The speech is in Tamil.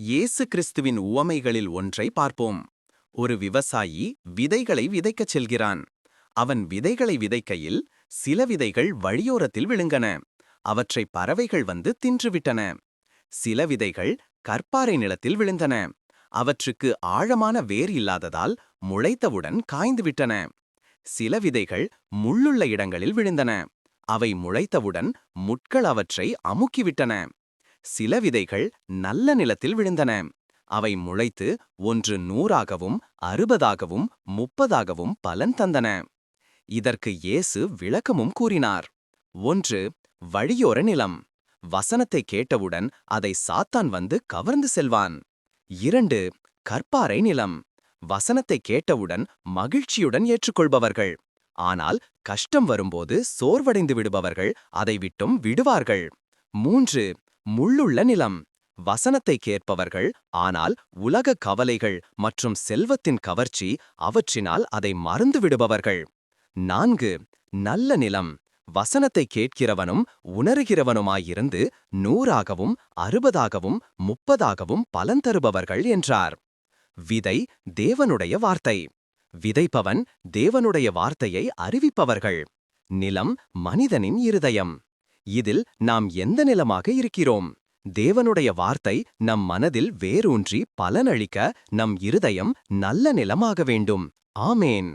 இயேசு கிறிஸ்துவின் உவமைகளில் ஒன்றை பார்ப்போம். ஒரு விவசாயி விதைகளை விதைக்கச் செல்கிறான். அவன் விதைகளை விதைக்கையில் சில விதைகள் வழியோரத்தில் விழுங்கன அவற்றை பறவைகள் வந்து தின்றுவிட்டன. சில விதைகள் கற்பாறை நிலத்தில் விழுந்தன. அவற்றுக்கு ஆழமான வேர் இல்லாததால் முளைத்தவுடன் காய்ந்துவிட்டன. சில விதைகள் முள்ளுள்ள இடங்களில் விழுந்தன. அவை முளைத்தவுடன் முட்கள் அவற்றை அமுக்கிவிட்டன. சில விதைகள் நல்ல நிலத்தில் விழுந்தன. அவை முளைத்து ஒன்று நூறாகவும் அறுபதாகவும் முப்பதாகவும் பலன் தந்தன. இதற்கு இயேசு விளக்கமும் கூறினார். ஒன்று வழியோர நிலம். வசனத்தை கேட்டவுடன் அதை சாத்தான் வந்து கவர்ந்து செல்வான். இரண்டு கற்பாறை நிலம். வசனத்தை கேட்டவுடன் மகிழ்ச்சியுடன் ஏற்றுக்கொள்பவர்கள். ஆனால் கஷ்டம் வரும்போது சோர்வடைந்து விடுபவர்கள் அதை விட்டும் விடுவார்கள். மூன்று முள்ளுள்ள நிலம். வசனத்தை கேட்பவர்கள் ஆனால் உலக கவலைகள் மற்றும் செல்வத்தின் கவர்ச்சி அவற்றினால் அதை மறந்துவிடுபவர்கள் நான்கு நல்ல நிலம். வசனத்தை கேட்கிறவனும் உணர்கிறவனுமாயிருந்து நூறாகவும் அறுபதாகவும் முப்பதாகவும் பலன் தருபவர்கள் என்றார். விதை தேவனுடைய வார்த்தை. விதைப்பவன் தேவனுடைய வார்த்தையை அறிவிப்பவர்கள். நிலம் மனிதனின் இருதயம். இதில் நாம் எந்த நிலமாக இருக்கிறோம்? தேவனுடைய வார்த்தை நம் மனதில் வேரூன்றி பலனளிக்க நம் இருதயம் நல்ல நிலமாக வேண்டும். ஆமேன்.